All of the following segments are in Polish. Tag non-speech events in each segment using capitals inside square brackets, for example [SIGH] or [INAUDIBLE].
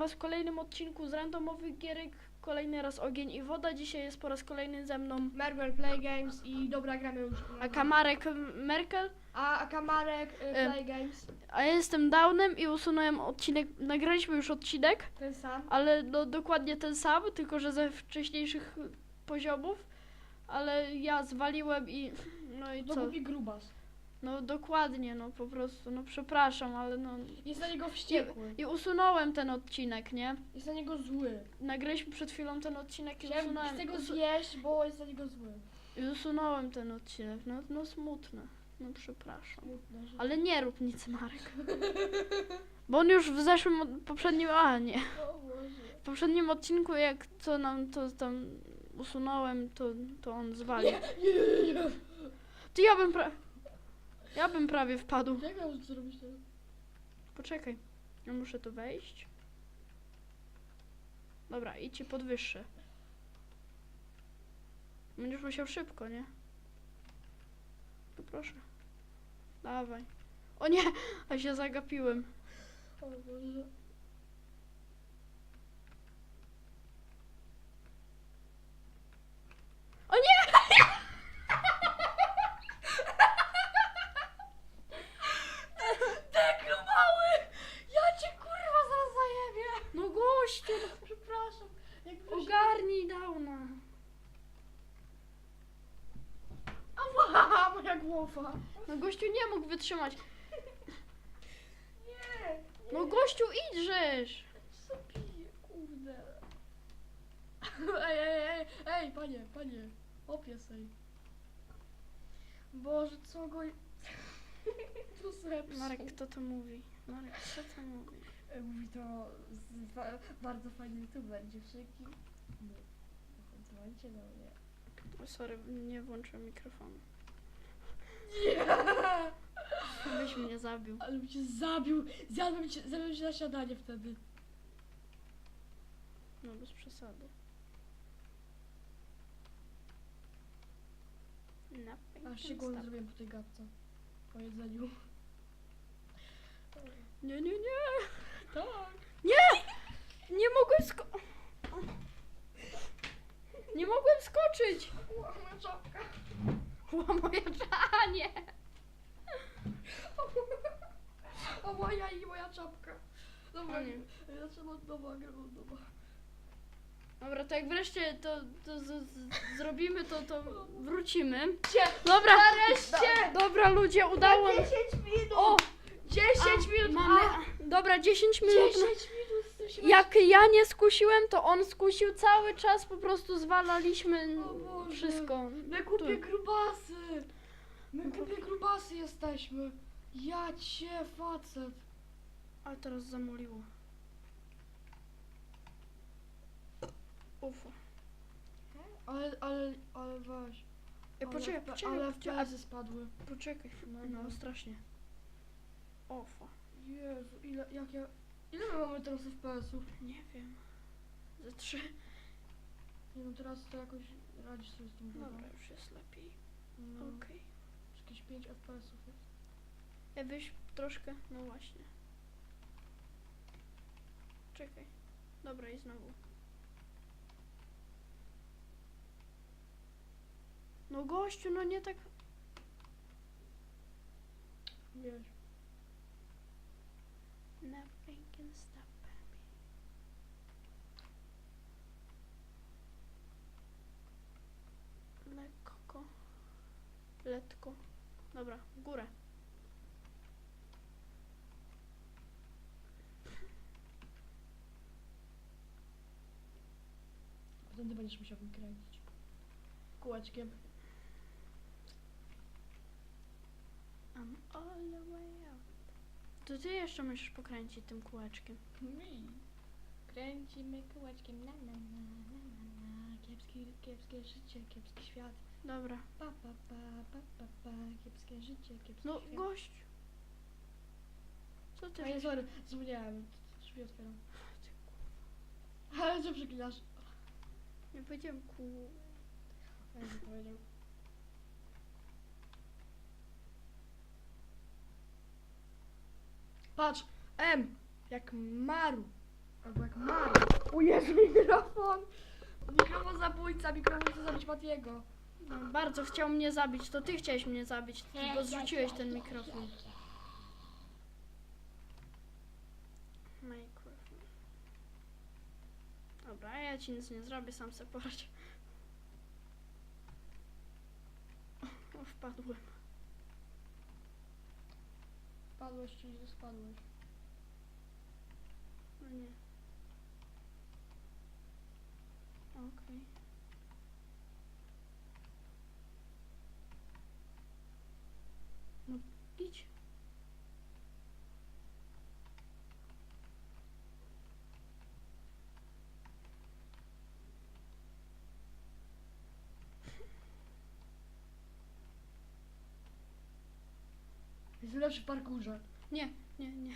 Was w kolejnym odcinku z randomowych gierek. Kolejny raz ogień i woda. Dzisiaj jest po raz kolejny ze mną Merkel Play Games i dobra gramy już. a Kamarek Merkel. A, a Kamarek y. Play Games, A ja jestem Downem i usunąłem odcinek. Nagraliśmy już odcinek, ten sam. ale no, dokładnie ten sam, tylko że ze wcześniejszych poziomów. Ale ja zwaliłem i. No i To co? głupi grubas. No dokładnie, no po prostu, no przepraszam, ale no. Jest na niego wściekły. I usunąłem ten odcinek, nie? Jest na niego zły. Nagraliśmy przed chwilą ten odcinek i Chciałem usunąłem. z tego usu- zjeść, bo jest na niego zły. I usunąłem ten odcinek. No, no smutne. No przepraszam. Smutne, że... Ale nie rób nic, Marek. Bo on już w zeszłym, od- poprzednim, a nie. O Boże. W poprzednim odcinku, jak co nam to tam usunąłem, to, to on zwalił. Nie, nie, nie. Ty ja bym pra... Ja bym prawie wpadł. Jak ja muszę to zrobić teraz? Poczekaj. Ja muszę tu wejść. Dobra, idź ci podwyższę. Będziesz musiał szybko, nie? No proszę. Dawaj. O nie! [LAUGHS] A się zagapiłem. O Boże. O nie! Deklu mały! Ja cię kurwa zaraz zajebie! No gościu! [LAUGHS] Przepraszam. Jak wróci... Ogarnij downa. Ała, moja głowa. No gościu nie mógł wytrzymać. [LAUGHS] Nie. No gościu idźżesz! Zabiję, kurde. [LAUGHS] Ej, ej, ej, ej, panie, panie. Opiesej. Boże, co go... Tu zepsuł. Marek, kto to mówi? Marek, kto to mówi? E, Mówi to z, ba, bardzo fajny youtuber, dziewczynki. Dzwońcie do mnie. Sorry, nie włączyłem mikrofonu. Nie! Byś mnie zabił. Ale bym cię zabił! Zjadłem cię, zjadłem cię na śniadanie wtedy. No bez przesady. Na Aż się głodny zrobiłem po tej gadce. Po jedzeniu. Nie, nie, nie! Tak. Nie! Nie mogłem sko... Nie mogłem skoczyć! Ła, moja czapka. Ła moja cza- nie! O moja i moja czapka. Dobra, O nie. zaczynam od nowa, gram od nowa. Dobra, to jak wreszcie to, to z, z, zrobimy, to, to wrócimy. Cie, Dobra! nareszcie! Do, dobra ludzie, udało mi 10 minut! O! 10 A, minut! Mamy... A, Dobra, 10 minut. 10 minut! Jak ja nie skusiłem, to on skusił cały czas, po prostu zwalaliśmy wszystko. My głupie Tu. grubasy! My głupie grubasy jesteśmy! Ja cię facet! Ale teraz zamuliło. Ufa. Ale, ale, ale weź. Ej, Ale, poczekaj, poczekaj, ale poczekaj, FPS spadły. poczekaj. No, No, no. strasznie. Ofa. Jezu, ile, jak ja... Ile my mamy teraz FPS-ów? Nie wiem. Ze trzy. Nie no, teraz to jakoś radzisz sobie z tym grą. Dobra, już jest lepiej. No, Okej. Jakieś 5 FPS-ów jest. Ja byś troszkę, no właśnie. Czekaj. Dobra i znowu. No gościu, no nie tak. Wiesz. Nothing can stop me. Lekko. Letko. Dobra, w górę. Potem ty będziesz musiał wykręcić. Kółeczkiem. I'm all the way. To ty jeszcze musisz pokręcić tym kółeczkiem. Mi. Kręcimy kółeczkiem. Na, na, na, na, na, na. Kiepski, kiepskie życie, kiepski świat. Dobra. Pa, pa, pa, pa, pa, pa. Kiepskie życie, kiepski No świat. gościu. Co ty? A nie, żeś- sorry, zapomniałem. Drzwi otwieram. Ty Ale co przeklinasz? Nie powiedziałem kół. Ja nie powiedział. Patrz, M, jak Maru. Albo jak Mario. O Jezu, mikrofon! Mikrofon zabójca, mikrofon chce zabić Matiego. No, bardzo chciał mnie zabić, to ty chciałeś mnie zabić, bo zrzuciłeś ten mikrofon. Mikrofon. Dobra, ja ci nic nie zrobię, sam se poradź. O, wpadłem. Spadłeś, czyli że spadłeś. No nie. Okej. No idź. Jest lepszy w parkurze. Nie, nie, nie.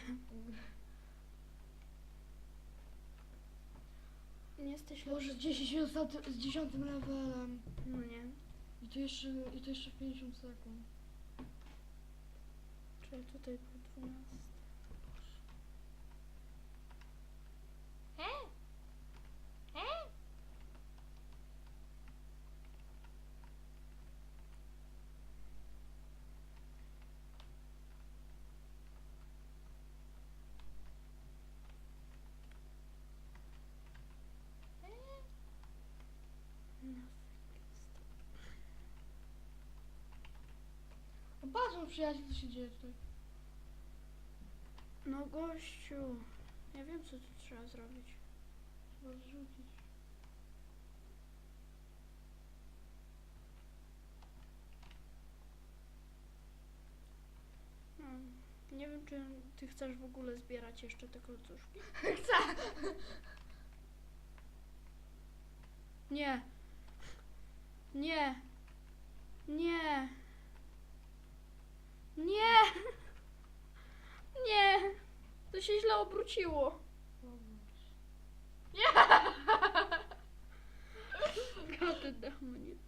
Nie jesteś Może lepszy. 10 z, z 10 levelem. No nie. I to jeszcze, i to jeszcze w 50 sekund. Czyli tutaj po 12. No przyjaciół, co się dzieje tutaj. No gościu. Ja wiem co tu trzeba zrobić. Trzeba zrzucić. No, nie wiem czy ty chcesz w ogóle zbierać jeszcze te klocuszki. [LAUGHS] Chcę! Nie. Nie. Nie. Nie. Nie. To się źle obróciło. Gaty demonic.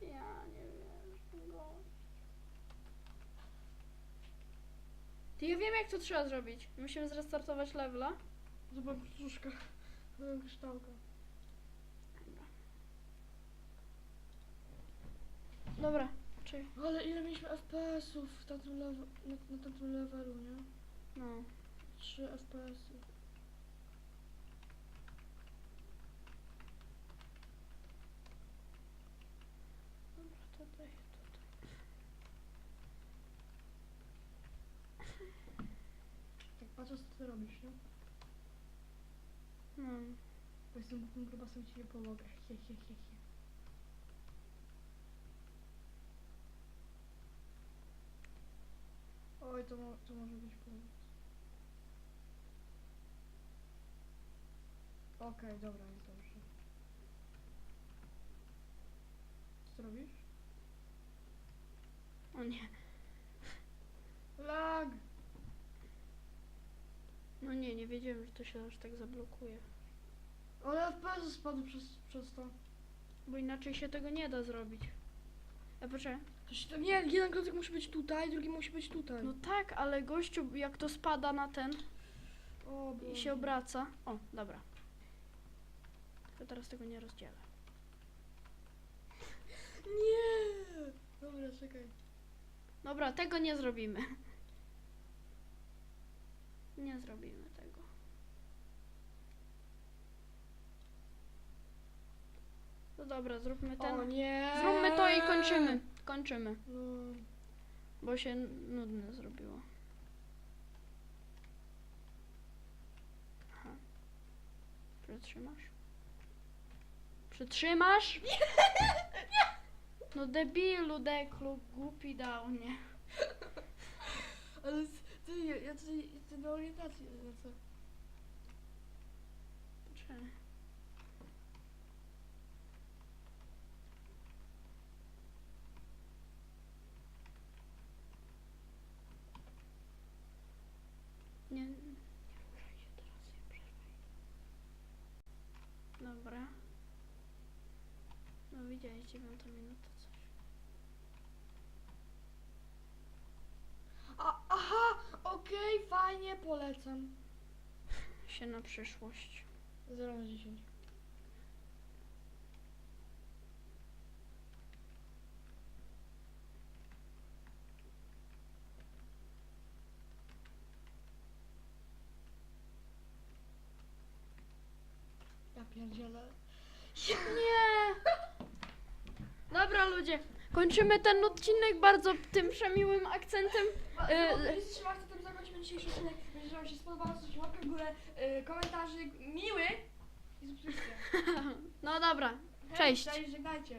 Ja nie wiem. Ty ja wiem jak to trzeba zrobić. Musimy zrestartować levela. Zobacz, brzuszka. Zobacz, kryształka. Dobra, czekaj. Ale ile mieliśmy FPS-ów w tamtym level, na, na tamtym levelu, nie? No. 3 FPS-y. Dobra, to daję tutaj. Tak patrzę, co ty robisz, nie? No. Bo jestem głupim grubasem, ci nie pomogę. He, he, he, he. Oj, to, mo- to może być pomoc. Okej, dobra, jest dobrze. Co ty robisz? O nie. Lag! No nie, nie wiedziałem, że to się aż tak zablokuje. Ale FPS spadł przez, przez to. Bo inaczej się tego nie da zrobić. A poczekaj. to się, to nie, jeden klocek musi być tutaj, drugi musi być tutaj. No tak, ale gościu, jak to spada na ten o, i się obraca. O, dobra. To teraz tego nie rozdzielę. [LAUGHS] Nie! Dobra, czekaj. Dobra, tego nie zrobimy. Nie zrobimy tego. No dobra, zróbmy ten. O nie! Zróbmy to i kończymy. Kończymy, No. bo się nudne zrobiło. Aha. Przytrzymasz? Przytrzymasz? [LAUGHS] No debilu, deklu, głupi dał, nie? Ale ty, ja, ja tutaj jestem na orientacji. Poczekaj. Nie, nie ruszaj się teraz, nie przerwaj. Dobra. No widziałeś, dziewiąta minuta coś. A, aha! Okej, fajnie, Nie polecam. się na przyszłość. 0 na 10. Ja pierdzielę. Nie! Dobra ludzie, kończymy ten odcinek bardzo tym przemiłym akcentem. Yy, Jeśli trzeba, to tym zakończymy dzisiejszy odcinek. Jeżeli wam się spodobał, to łapkę w górę, yy, komentarzy miły i subskrypcja. [LAUGHS] No dobra, Hej, Cześć. Cześć, żegnajcie.